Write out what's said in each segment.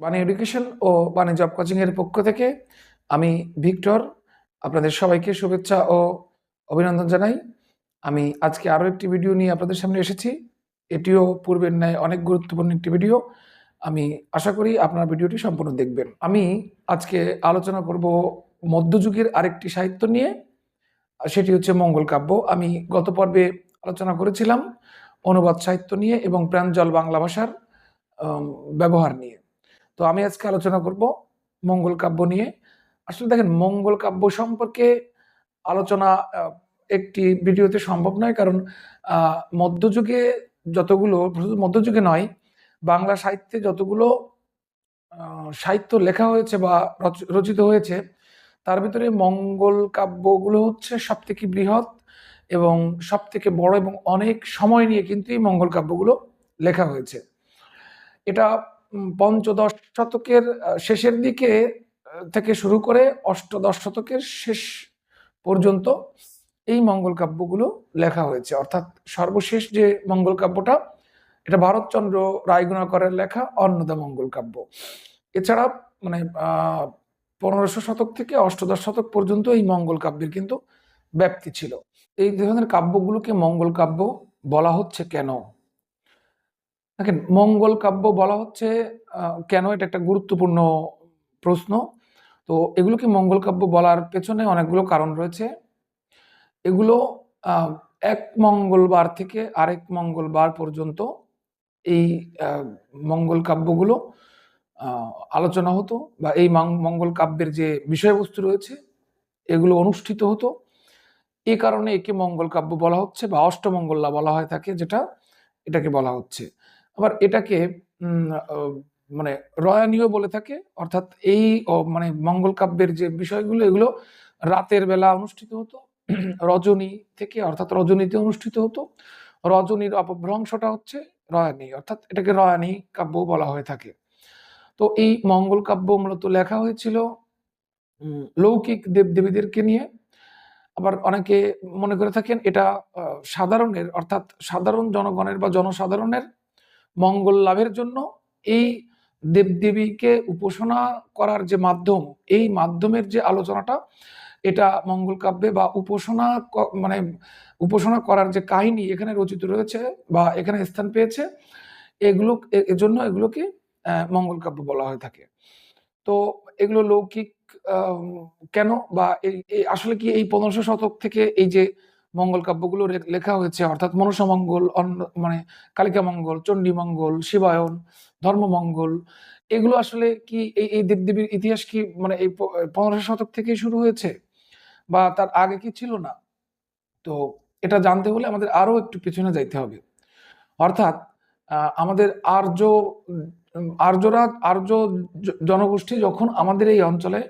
বাণী এডুকেশন ও বাণী job coaching এর পক্ষ থেকে আমি ভিক্টর। আপনাদের সবাইকে শুভেচ্ছা ও অভিনন্দন জানাই। আমি আজকে আরও একটি ভিডিও নিয়ে আপনাদের সামনে এসেছি। এটিও পূর্বের ন্যায় অনেক গুরুত্বপূর্ণ একটি ভিডিও। আমি আশা করি আপনারা ভিডিওটি সম্পূর্ণ দেখবেন। আমি আজকে আলোচনা করব মধ্যযুগের আরেকটি সাহিত্য নিয়ে, সেটি হচ্ছে মঙ্গল কাব্য। আমি গত পর্বে আলোচনা করেছিলাম অনুবাদ সাহিত্য নিয়ে এবং প্রাঞ্জল বাংলা ভাষার ব্যবহার নিয়ে। তো আমি আজকে আলোচনা করব মঙ্গল কাব্য নিয়ে। আসলে দেখেন, মঙ্গল কাব্য সম্পর্কে আলোচনা একটি ভিডিওতে সম্ভব নয় কারণ মধ্যযুগে যতগুলো মধ্যযুগে নয়, বাংলা সাহিত্যে যতগুলো সাহিত্য লেখা হয়েছে বা রচ- রচিত হয়েছে, তার ভিতরে মঙ্গল কাব্যগুলো হচ্ছে সব থেকে বৃহৎ এবং সব থেকে বড় এবং অনেক সময় নিয়ে কিন্তু এই মঙ্গল কাব্যগুলো লেখা হয়েছে। এটা পঞ্চদশ শতকের শেষের দিকে থেকে শুরু করে অষ্টদশ শতকের শেষ পর্যন্ত এই মঙ্গল কাব্যগুলো লেখা হয়েছে। অর্থাৎ সর্বশেষ যে মঙ্গল কাব্যটা, এটা ভারতচন্দ্র রায়গুণাকরের লেখা অন্নদা মঙ্গল কাব্য। এছাড়া মানে পনেরোশো শতক থেকে অষ্টদশ শতক পর্যন্ত এই মঙ্গল কাব্যের কিন্তু ব্যাপ্তি ছিল। এই ধরনের কাব্যগুলোকে মঙ্গল কাব্য বলা হচ্ছে কেন? দেখেন মঙ্গল কাব্য বলা হচ্ছে কেন? এটা একটা গুরুত্বপূর্ণ প্রশ্ন। তো এগুলোকে মঙ্গল কাব্য বলার পেছনে অনেকগুলো কারণ রয়েছে। এগুলো এক মঙ্গলবার থেকে আরেক মঙ্গলবার পর্যন্ত এই মঙ্গল কাব্যগুলো আলোচনা হতো বা এই মঙ্গল কাব্যের যে বিষয়বস্তু রয়েছে, এগুলো অনুষ্ঠিত হতো। এই কারণে একে মঙ্গল কাব্য বলা হচ্ছে বা অষ্টমঙ্গলা বলা হয় থাকে যেটা, এটাকে বলা হচ্ছে। আবার এটাকে মানে রয়ানীয় বলে থাকে, অর্থাৎ এই মানে মঙ্গল কাব্যের যে বিষয়গুলো, এগুলো রাতের বেলা অনুষ্ঠিত হতো, রজনী থেকে, অর্থাৎ রজনীতে অনুষ্ঠিত হতো। রজনীর অপভ্রংশটা হচ্ছে রয়ানী, অর্থাৎ এটাকে রয়ানী কাব্য বলা হয়ে থাকে। তো এই মঙ্গল কাব্য মূলত লেখা হয়েছিল লৌকিক দেবদেবীদেরকে নিয়ে। আবার অনেকে মনে করে থাকেন এটা সাধারণের, অর্থাৎ সাধারণ জনগণের বা জনসাধারণের মঙ্গল লাভের জন্য এই দেবদেবীকে উপাসনা করার যে মাধ্যম, এই মাধ্যমের যে আলোচনাটা, এটা মঙ্গল কাব্যে বা উপাসনা মানে উপাসনা করার যে কাহিনী এখানে রচিত রয়েছে বা এখানে স্থান পেয়েছে, এগুলো এজন্য এগুলোকে মঙ্গল কাব্য বলা হয়ে থাকে। তো এগুলো লৌকিক কেন বা এই, আসলে কি এই পনেরোশো শতক থেকে এই যে মঙ্গল কাব্যগুলো লেখা হয়েছে, অর্থাৎ মনসামঙ্গল অন্য মানে কালিকা মঙ্গল চণ্ডী মঙ্গল শিবায়ন, ধর্মমঙ্গল। এগুলো আসলে কি এই এই দেবদেবীর ইতিহাস কি মানে এই পনেরোশো শতক থেকেই শুরু হয়েছে? বা তার আগে কি ছিল না? তো এটা জানতে হলে আমাদের আরও একটু পিছনে যাইতে হবে। অর্থাৎ আমাদের আর্য, আর্যরা, আর্য জনগোষ্ঠী যখন আমাদের এই অঞ্চলে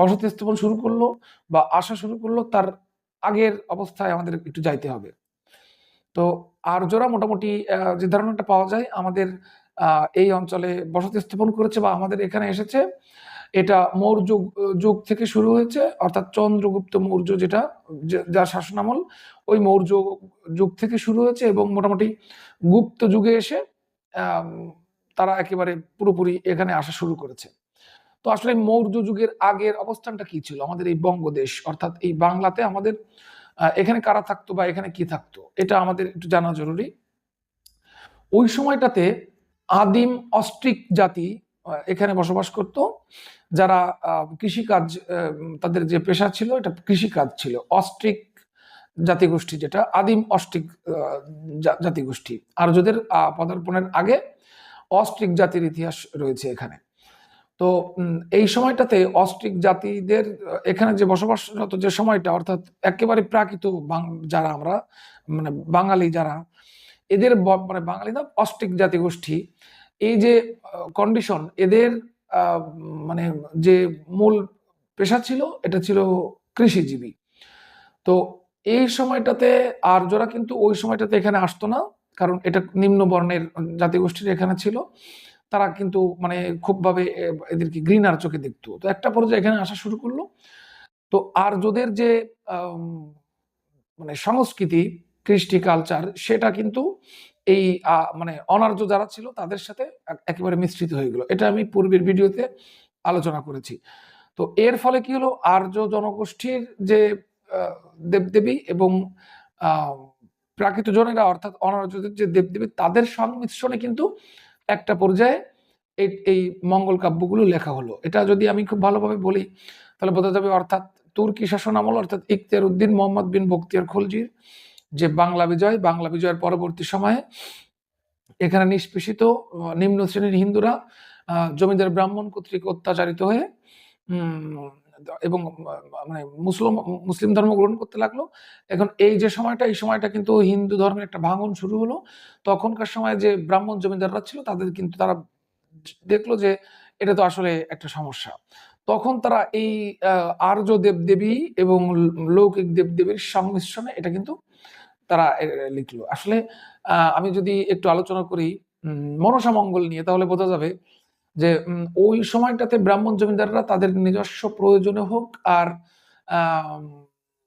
বসতি স্থাপন শুরু করল বা আসা শুরু করল, তার আগের অবস্থায় আমাদের একটু যাইতে হবে। তো আর্যরা মোটামুটি যে ধারণাটা পাওয়া যায়, আমাদের এই অঞ্চলে বসতি স্থাপন করেছে বা আমাদের এখানে এসেছে। এটা মৌর্য যুগ থেকে শুরু হয়েছে, অর্থাৎ চন্দ্রগুপ্ত মৌর্য যেটা যার শাসনামল, ওই মৌর্য যুগ থেকে শুরু হয়েছে এবং মোটামুটি গুপ্ত যুগে এসে তারা একেবারে পুরোপুরি এখানে আসা শুরু করেছে। তো আসলে মৌর্য যুগের আগের অবস্থানটা কি ছিল? আমাদের এই বঙ্গদেশ অর্থাৎ এই বাংলাতে আমাদের এখানে কারা থাকতো বা এখানে কি থাকতো? এটা আমাদের একটু জানা জরুরি। ওই সময়টাতে আদিম অস্ট্রিক জাতি এখানে বসবাস করত। যারা কৃষিকাজ তাদের যে পেশা ছিল এটা কৃষিকাজ ছিল। অস্ট্রিক জাতিগোষ্ঠী যেটা আদিম অস্ট্রিক জাতিগোষ্ঠী। আর্যদের আহ, পদার্পণের আগে অস্ট্রিক জাতির ইতিহাস রয়েছে এখানে। তো এই সময়টাতে অস্ট্রিক জাতিদের, এখানে যে বসবাসরত যে সময়টা, অর্থাৎ একেবারে প্রাকৃত যারা আমরা মানে বাঙালি যারা, এদের মানে বাঙালি না, অস্ট্রিক জাতিগোষ্ঠী, এই যে কন্ডিশন এদের মানে যে মূল পেশা ছিল, এটা ছিল কৃষিজীবী। তো এই সময়টাতে আর্যরা কিন্তু ওই সময়টাতে এখানে আসতো না, কারণ এটা নিম্ন বর্ণের জাতিগোষ্ঠীর এখানে ছিল তারা কিন্তু মানে খুবভাবে এদেরকে ঘৃণার চোখে দেখতো। তো একটা পর্যায়ে এখানে আসা শুরু করল। তো আর্যদের যে মানে সংস্কৃতি, কৃষ্টি কালচার সেটা কিন্তু এই মানে অনার্য যারা ছিল তাদের সাথে একেবারে মিশ্রিত হয়ে গেল। এটা আমি পূর্বের ভিডিওতে আলোচনা করেছি। তো এর ফলে কি হলো? আর্য জনগোষ্ঠীর যে দেবদেবী এবং প্রাকৃত জনেরা অর্থাৎ অনার্যদের যে দেবদেবী, তাদের সংমিশ্রণে কিন্তু একটা পর্যায়ে এই এই মঙ্গল কাব্যগুলো লেখা হলো। এটা যদি আমি খুব ভালোভাবে বলি, তাহলে বোঝা যাবে অর্থাৎ তুর্কি শাসন আমল অর্থাৎ ইখতিয়ার উদ্দিন মোহাম্মদ বিন বখতিয়ার খলজির যে বাংলা বিজয়, বাংলা বিজয়ের পরবর্তী সময়ে এখানে নিষ্পেষিত নিম্ন শ্রেণির হিন্দুরা জমিদার ব্রাহ্মণ কর্তৃক অত্যাচারিত হয়ে এবং মানে মুসলিম মুসলিম ধর্ম গ্রহণ করতে লাগল। এখন এই যে সময়টা এই সময়টা কিন্তু হিন্দু ধর্মের একটা ভাঙন শুরু হলো। তখনকার সময় যে ব্রাহ্মণ জমিদাররা ছিল তাদের কিন্তু তারা দেখল যে এটা তো আসলে একটা সমস্যা। তখন তারা এই আর্য দেবদেবী এবং লৌকিক দেবদেবীর সংমিশ্রণে এটা কিন্তু তারা লিখলো। আসলে আমি যদি একটু আলোচনা করি উম, মনসা মঙ্গল নিয়ে তাহলে বোঝা যাবে যে ওই সময়টাতে ব্রাহ্মণ জমিদাররা তাদের নিজস্ব প্রয়োজনে হোক আর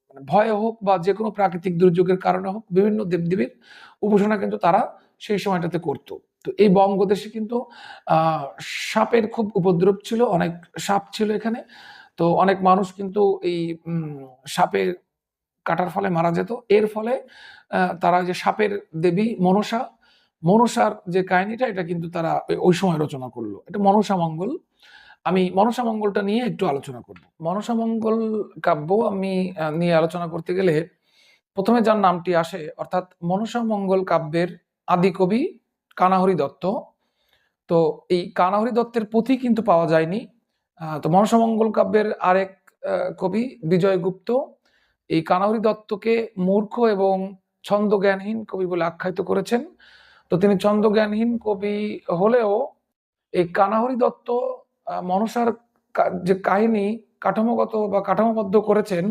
মানে ভয়ে হোক বা যে কোনো প্রাকৃতিক দুর্যোগের কারণে হোক বিভিন্ন দেবদেবীর উপাসনা কিন্তু তারা সেই সময়টাতে করতো। তো এই বঙ্গদেশে কিন্তু সাপের খুব উপদ্রব ছিল, অনেক সাপ ছিল এখানে। তো অনেক মানুষ কিন্তু এই সাপের কাটার ফলে মারা যেত। এর ফলে তারা যে সাপের দেবী মনসা মনসার যে কাহিনীটা, এটা কিন্তু তারা ওই- সময় রচনা করল। এটা মনসা মঙ্গল। আমি মনসা মঙ্গলটা নিয়ে একটু আলোচনা করব। মনসা মঙ্গল কাব্য আমি নিয়ে আলোচনা করতে গেলে প্রথমে যার নামটি আসে, অর্থাৎ মনসা মঙ্গল কাব্যের আদি কবি কানাহরি দত্ত। তো এই কানাহরি দত্তের পুঁথি কিন্তু পাওয়া যায়নি। তো মনসা মঙ্গল কাব্যের আরেক কবি বিজয় গুপ্ত। এই কানাহরি দত্তকে মূর্খ এবং ছন্দজ্ঞানহীন কবি বলে আখ্যায়িত করেছেন। তো তিনি ছন্দজ্ঞানহীন কবি হলেও এই কানাহরি দত্ত মনসার যে কাহিনী কাঠামোগত বা কাঠামোবদ্ধ করেছেন,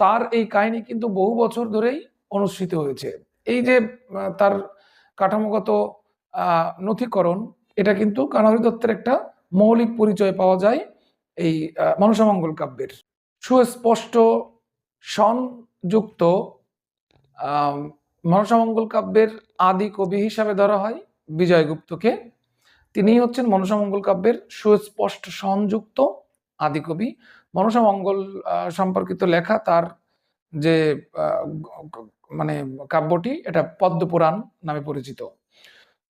তার এই কাহিনী কিন্তু বহু বছর ধরেই অনুষ্ঠিত হয়েছে। এই যে তার কাঠামোগত নথিকরণ, এটা কিন্তু কানাহরি দত্তের একটা মৌলিক পরিচয় পাওয়া যায় এই মনসামঙ্গল কাব্যের। সুস্পষ্ট, সংযুক্ত মনসামঙ্গল কাব্যের আদি কবি হিসাবে ধরা হয় বিজয়গুপ্তকে তিনি হচ্ছেন মনসামঙ্গল কাব্যের সুস্পষ্ট সংযুক্ত আদি কবি। মনসামঙ্গল সম্পর্কিত লেখা তার যে মানে কাব্যটি, এটা পদ্মপুরাণ নামে পরিচিত।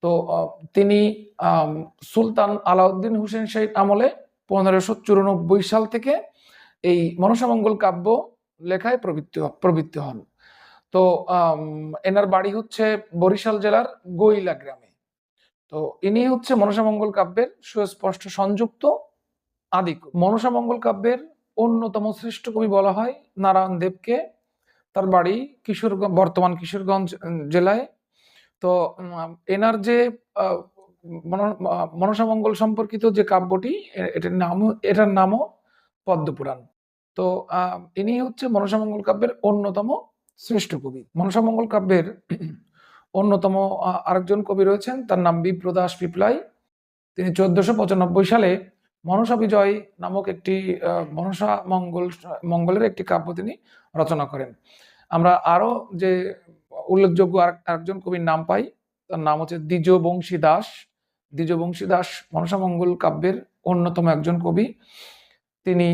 তো তিনি সুলতান আলাউদ্দিন হুসেন শাহী আমলে পনেরোশো চুরানব্বই সাল থেকে এই মনসামঙ্গল কাব্য লেখায় প্রবৃত্তি প্রবৃত্তি হন। তো এনার বাড়ি হচ্ছে বরিশাল জেলার গৈলা গ্রামে। তো ইনি হচ্ছে মনসামঙ্গল কাব্যের সুস্পষ্ট সংযুক্ত আদি। মনসামঙ্গল কাব্যের অন্যতম শ্রেষ্ঠ কবি বলা হয় নারায়ণ দেবকে। তার বাড়ি কিশোরগঞ্জ বর্তমান কিশোরগঞ্জ জেলায়। তো এনার যে মন- মনসামঙ্গল সম্পর্কিত যে কাব্যটি এটার নাম এটার নামও পদ্মপুরাণ। তো ইনি হচ্ছে মনসামঙ্গল কাব্যের অন্যতম শ্রেষ্ঠ কবি। মনসামঙ্গল কাব্যের অন্যতম আরেকজন কবি রয়েছেন, তার নাম বিপ্রদাস পিপলাই। তিনি চোদ্দশো পঁচানব্বই সালে মনসা বিজয় নামক একটি মনসা মঙ্গল, মঙ্গলের একটি কাব্য তিনি রচনা করেন। আমরা আরও যে উল্লেখযোগ্য আর একজন কবির নাম পাই, তার নাম হচ্ছে দ্বিজবংশী দাস। দ্বিজবংশী দাস মনসা মঙ্গল কাব্যের অন্যতম একজন কবি। তিনি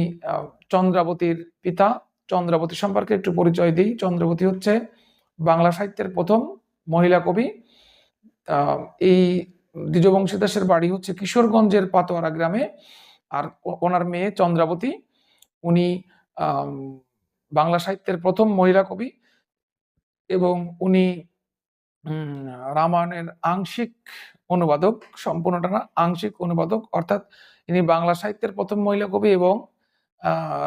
চন্দ্রাবতীর পিতা। চন্দ্রাবতী সম্পর্কে একটু পরিচয় দিই। চন্দ্রাবতী হচ্ছে বাংলা সাহিত্যের প্রথম মহিলা কবি। এই দ্বিজবংশী দাসের বাড়ি হচ্ছে কিশোরগঞ্জের পাতোয়ারা গ্রামে। আর ওনার মেয়ে চন্দ্রাবতী, উনি বাংলা সাহিত্যের প্রথম মহিলা কবি এবং উনি রামায়ণের আংশিক অনুবাদক, সম্পূর্ণটা না, আংশিক অনুবাদক, অর্থাৎ ইনি বাংলা সাহিত্যের প্রথম মহিলা কবি এবং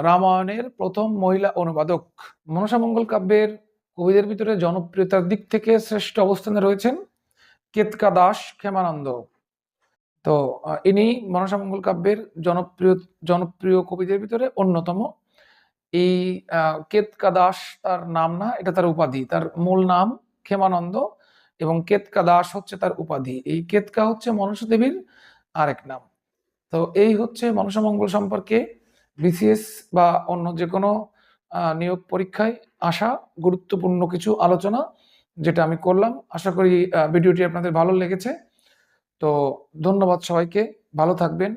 রামায়ণের প্রথম মহিলা অনুবাদক মনসামঙ্গল কাব্যের কবিদের ভিতরে জনপ্রিয়তার দিক থেকে শ্রেষ্ঠ অবস্থানে রয়েছেন কেতকা দাস ক্ষেমানন্দ। তো ইনি মনসামঙ্গল কাব্যের জনপ্রিয় জনপ্রিয় কবিদের ভিতরে অন্যতম। এই কেতকা দাস তার নাম না, এটা তার উপাধি। তার মূল নাম ক্ষেমানন্দ এবং কেতকা দাস হচ্ছে তার উপাধি। এই কেতকা হচ্ছে মনসা দেবীর আরেক নাম। তো, এই হচ্ছে মনসামঙ্গল সম্পর্কে বিসিএস বা অন্য যে কোনো নিয়োগ পরীক্ষায় আসা গুরুত্বপূর্ণ কিছু আলোচনা যেটা আমি করলাম। আশা করি ভিডিওটি আপনাদের ভালো লেগেছে। তো ধন্যবাদ সবাইকে। ভালো থাকবেন।